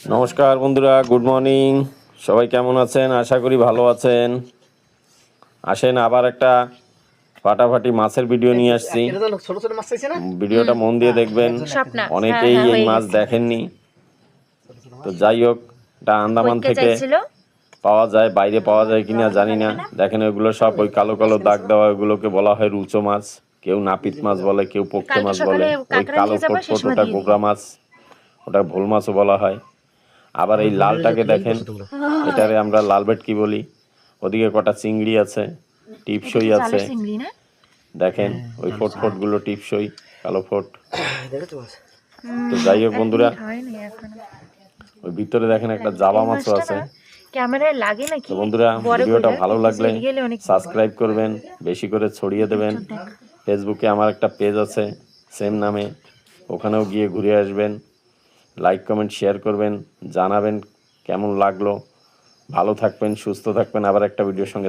নমস্কার বন্ধুরা good morning. সবাই কেমন আছেন? আশা করি ভালো আছেন। আসেন আবার একটা ফাটাফাটি মাছের ভিডিও নিয়ে আসছি। এটা তো ছোট ছোট মাছ চাইছে না? ভিডিওটা মন দিয়ে দেখবেন। অনেকেই হ্যাঁ, হ্যাঁ, এই মাছ দেখেননি। তো যাই হোক এটা আন্দামান থেকে পাওয়া যায় বাইরে পাওয়া যায় কিনা জানি না। দেখেন ওইগুলো সব ওই কালো কালো দাগ দেওয়া ওগুলোকে বলা হয় রুচো মাছ। কেউ নাপিত মাছ বলে কেউ পোক্তে কালকে মাছ বলে। ওই কালো নিয়ে যাব, ফোট সেই ফোট সময় ওটা গোগরা মাছ ওটা ভোল মাছও বলা হয়। আবার এই লালটাকে দেখেন। এটারে আমরা লাল ভেটকি বলি? ওদিকে কটা চিংড়ি আছে টিপসই আছে। দেখেন ওই ফোট ফোটগুলো টিপসই কালো ফোট। তো যাই হোক বন্ধুরা ওই ভিতরে দেখেন একটা জাবা মাছও আছে। না ক্যামেরায় লাগে নাকি? তো বন্ধুরা ভিডিওটা ভালো লাগলে সাবস্ক্রাইব করবেন বেশি করে ছড়িয়ে দেবেন। ফেসবুকে আমার একটা পেজ আছে সেম নামে। ওখানেও গিয়ে ঘুরে আসবেন। লাইক কমেন্ট শেয়ার করবেন, জানাবেন কেমন লাগল। ভালো থাকবেন, সুস্থ থাকবেন। আবার একটা ভিডিওর সঙ্গে